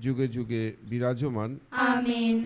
যুগে যুগে বিরাজমান। আমেন।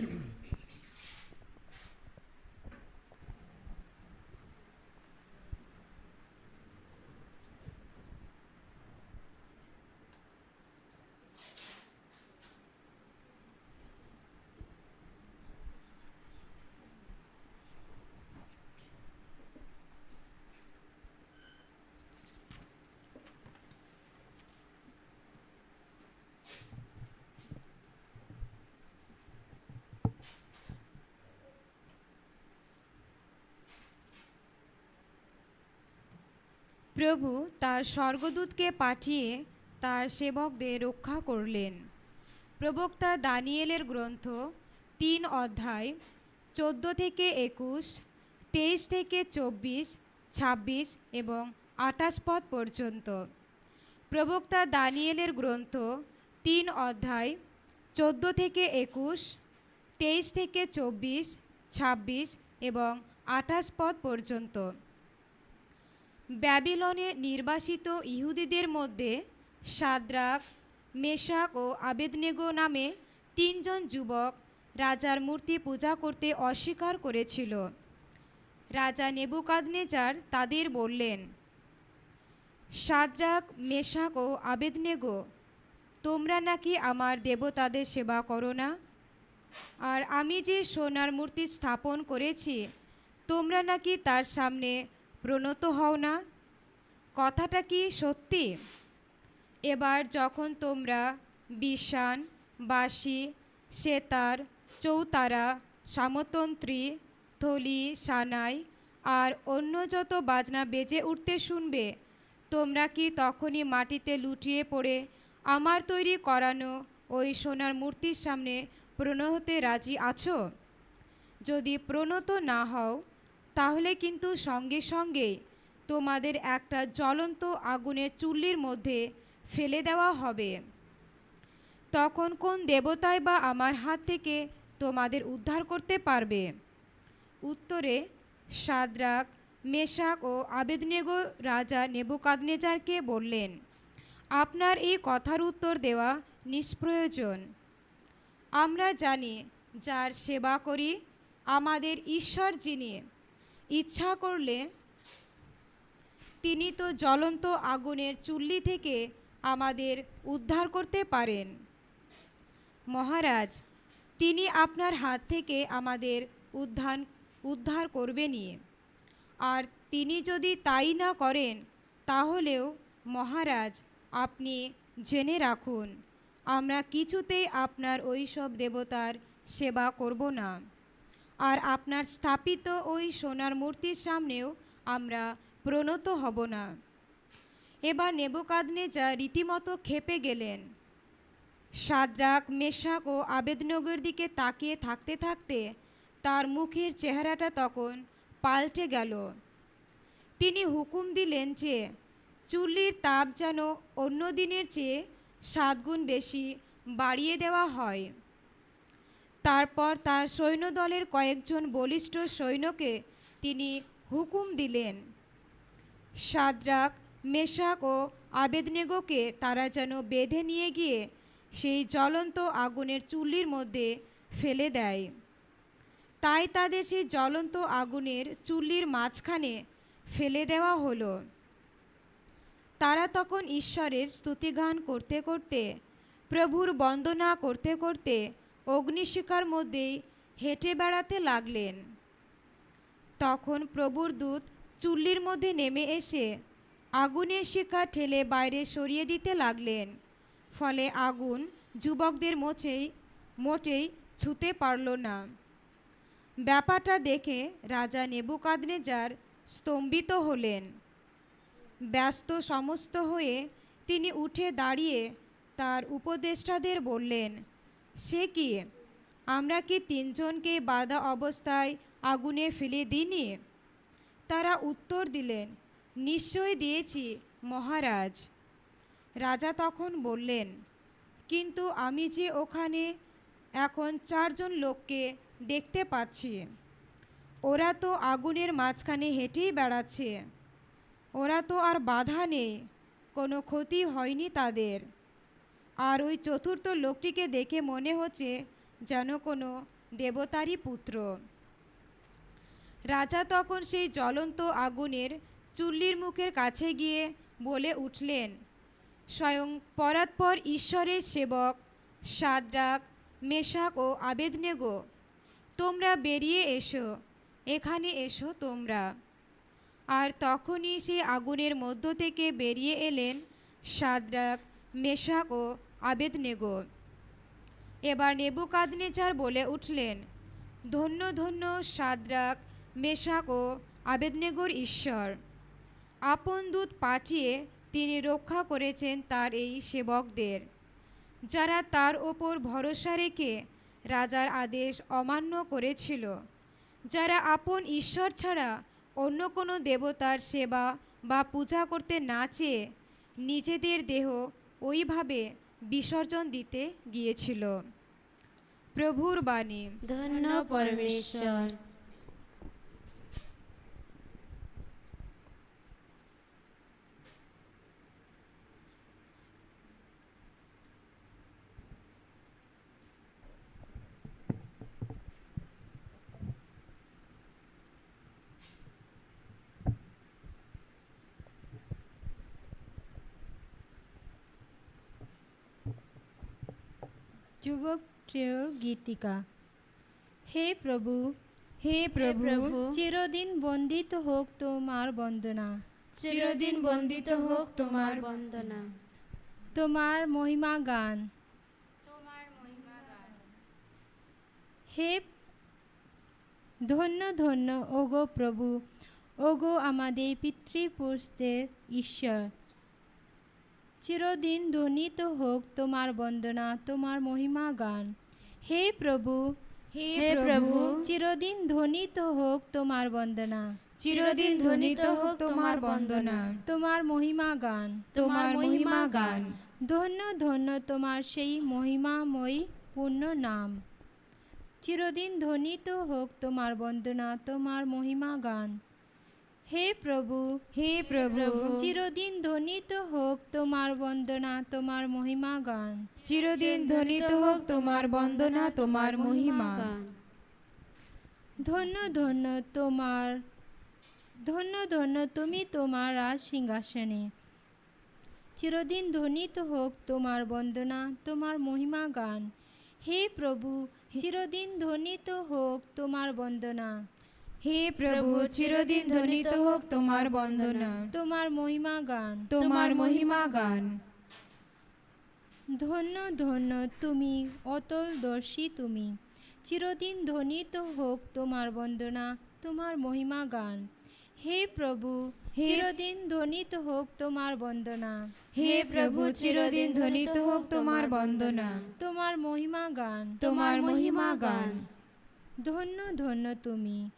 প্রভু তার স্বর্গদূতকে পাঠিয়ে তার সেবকদের রক্ষা করলেন। প্রবক্তা দানিয়েলের গ্রন্থ তিন অধ্যায়, চোদ্দ থেকে একুশ, তেইশ থেকে চব্বিশ, ছাব্বিশ এবং আঠাশ পদ পর্যন্ত। প্রবক্তা দানিয়েলের গ্রন্থ তিন অধ্যায়, চোদ্দ থেকে একুশ, তেইশ থেকে চব্বিশ, ছাব্বিশ এবং আঠাশ পদ পর্যন্ত। ব্যাবিলনে নির্বাসিত ইহুদিদের মধ্যে সাদ্রাক মেশাক ও আবেদনেগো নামে তিনজন যুবক রাজার মূর্তি পূজা করতে অস্বীকার করেছিল। রাজা নেবুকাদনেজার তাদের বললেন সাদ্রাক মেশাক ও আবেদনেগো, তোমরা নাকি আমার দেবতাদের সেবা করো না? আর আমি যে সোনার মূর্তি স্থাপন করেছি, তোমরা নাকি তার সামনে প্রণত হও না। কথাটা কি সত্যি? এবার যখন তোমরা বিষান বাসি সেতার, চৌতারা, সামতন্ত্রী, থলি, সানাই আর অন্য যত বাজনা বেজে উঠতে শুনবে, তোমরা কি তখনই মাটিতে লুটিয়ে পড়ে আমার তৈরি করানো ওই সোনার মূর্তির সামনে প্রণত হতে রাজি আছো? যদি প্রণত না হও তাহলে কিন্তু সঙ্গে সঙ্গে তোমাদের একটা জ্বলন্ত আগুনের চুল্লির মধ্যে ফেলে দেওয়া হবে। তখন কোন দেবতায় বা আমার হাত থেকে তোমাদের উদ্ধার করতে পারবে? উত্তরে, সাদরাক, মেশাক ও আবেদনেগো রাজা নেবুকাদনেজারকে বললেন, আপনার এই কথার উত্তর দেওয়া নিষ্প্রয়োজন। আমরা জানি যার সেবা করি, আমাদের ঈশ্বর যিনি ইচ্ছা করলে তিনি তো জ্বলন্ত আগুনের চুল্লি থেকে আমাদের উদ্ধার করতে পারেন। মহারাজ, তিনি আপনার হাত থেকে আমাদের উদ্ধার উদ্ধার করবেনই। আর তিনি যদি তাই না করেন, তাহলেও মহারাজ, আপনি জেনে রাখুন, আমরা কিছুতেই আপনার ওই সব দেবতার সেবা করব না। আর আপনার স্থাপিত ওই সোনার মূর্তির সামনেও আমরা প্রণত হব না। এবার নেবুকাদনেজা রীতিমতো খেপে গেলেন। সাদ্রাক, মেশাক ও আবেদনগর দিকে তাকিয়ে থাকতে থাকতে তার মুখের চেহারাটা তখন পাল্টে গেল। তিনি হুকুম দিলেন যে, চুল্লির তাপ যেন অন্য দিনের চেয়ে সাতগুণ বেশি বাড়িয়ে দেওয়া হয়। তারপর তার সৈন্যদলের কয়েকজন বলিষ্ঠ সৈন্যকে তিনি হুকুম দিলেন। সাদ্রাক, মেশাক ও আবেদনেগোকে তারা যেন বেঁধে নিয়ে গিয়ে সেই জ্বলন্ত আগুনের চুল্লির মধ্যে ফেলে দেয়। তাই তাদের সেই জ্বলন্ত আগুনের চুল্লির মাঝখানে ফেলে দেওয়া হলো। তারা তখন ঈশ্বরের স্তুতিগান করতে করতে, প্রভুর বন্দনা করতে করতে অগ্নিশিখার মধ্যেই হেঁটে বেড়াতে লাগলেন। তখন প্রভুর দূত চুল্লির মধ্যে নেমে এসে আগুনের শিখা ঠেলে বাইরে সরিয়ে দিতে লাগলেন, ফলে আগুন যুবকদের মোচেই, মোটেই ছুতে পারল না। ব্যাপারটা দেখে রাজা নেবুকাদনেজার স্তম্ভিত হলেন। ব্যস্ত সমস্ত হয়ে তিনি উঠে দাঁড়িয়ে তার উপদেষ্টাদের বললেন সে কি? আমরা কি তিনজনকে বাধা অবস্থায় আগুনে ফেলে দিইনি? তারা উত্তর দিলেন, নিশ্চয় দিয়েছি, মহারাজ। রাজা তখন বললেন, কিন্তু আমি যে ওখানে এখন চারজন লোককে দেখতে পাচ্ছি, ওরা তো আগুনের মাঝখানে হেঁটেই বেড়াচ্ছে। ওরা তো আর বাধা নেই, কোনো ক্ষতি হয়নি তাদের। আর ওই চতুর্থ লোকটিকে দেখে মনে হচ্ছে যেন কোনো দেবতারই পুত্র। রাজা তখন সেই জ্বলন্ত আগুনের চুল্লির মুখের কাছে গিয়ে বলে উঠলেন, স্বয়ং পরাৎপর ঈশ্বরের সেবক সাদ্রাক, মেশাক ও আবেদনেগো, তোমরা বেরিয়ে এসো, এখানে এসো তোমরা। আর তখনই সে আগুনের মধ্য থেকে বেরিয়ে এলেন সাদ্রাক, মেশাক ও আবেদনেগো। এবার নেবুকাদনেচার বলে উঠলেন, ধন্য ধন্য সাদ্রাক, মেশাক ও আবেদনেগোর ঈশ্বর। আপন দূত পাঠিয়ে তিনি রক্ষা করেছেন তার এই সেবকদের। যারা তার ওপর ভরসা রেখে রাজার আদেশ অমান্য করেছিল, যারা আপন ঈশ্বর ছাড়া অন্য কোনো দেবতার সেবা বা পূজা করতে না চেয়ে নিজেদের দেহ ওইভাবে বিসর্জন দিতে গিয়েছিল। প্রভুর বাণী। ধন্য পরমেশ্বর। যুবক ট্রেয় গীতিকা হে প্রভু হে প্রভু, চিরদিন বন্দিত হোক তোমার বন্দনা। চিরদিন বন্দিত হোক তোমার বন্দনা। তোমার মহিমা গান। তোমার মহিমা গান। হে ধন্য ধন্য ওগো প্রভু ওগো আমাদের পিতৃপুরুষদের ঈশ্বর। চিরদিন ধ্বনিত হোক তোমার বন্দনা তোমার মহিমা গান। হে প্রভু হে প্রভু, চিরদিন ধ্বনিত হোক তোমার বন্দনা। চিরদিন ধ্বনিত হোক তোমার বন্দনা। তোমার মহিমা গান। তোমার মহিমা গান। ধন্য ধন্য তোমার সেই মহিমাময়ী পূর্ণ নাম। চিরদিন ধ্বনিত হোক তোমার বন্দনা তোমার মহিমা গান। হে প্রভু হে প্রভু চিরদিন ধ্বনিত হোক তোমার বন্দনা তোমার মহিমা গান। চিরদিন ধ্বনিত হোক তোমার বন্দনা তোমার মহিমা গান। ধন্য ধন্য তোমার ধন্য ধন্য তুমি তোমার রাজ সিংহাসনে। চিরদিন ধ্বনিত হোক তোমার বন্দনা তোমার মহিমা গান। হে প্রভু চিরদিন ধ্বনিত হোক তোমার বন্দনা। হে প্রভু চিরদিন ধ্বনিত হোক তোমার বন্দনা। তোমার মহিমা গান। তোমার মহিমা গান। ধন্য ধন্য তুমি অতলদর্শী তুমি। চিরদিন ধ্বনিত হোক তোমার বন্দনা তোমার মহিমা গান। হে প্রভু চিরদিন ধ্বনিত হোক তোমার বন্দনা। হে প্রভু চিরদিন ধ্বনিত হোক তোমার বন্দনা। তোমার মহিমা গান। তোমার মহিমা গান। ধন্য ধন্য তুমি।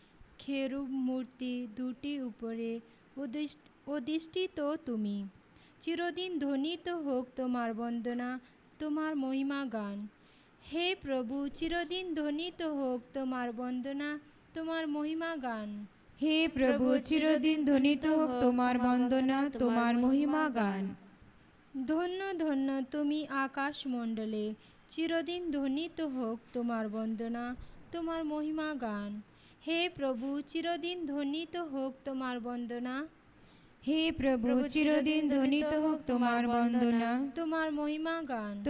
খেরুব মূর্তি দুটি উপরে অধিষ্ঠ- অধিষ্ঠিত তুমি। চিরদিন ধ্বনিত হোক তোমার বন্দনা তোমার মহিমা গান। হে প্রভু চিরদিন ধ্বনিত হোক তোমার বন্দনা তোমার মহিমা গান। হে প্রভু চিরদিন ধ্বনিত হোক তোমার বন্দনা তোমার মহিমা গান। ধন্য ধন্য তুমি আকাশ মণ্ডলে চিরদিন ধ্বনিত হোক তোমার বন্দনা তোমার মহিমা গান। হে প্রভু চিরদিন ধ্বনিত হোক তোমার বন্দনা। হে প্রভু চিরদিন ধ্বনিত হোক তোমার বন্দনা। তোমার মহিমা গান।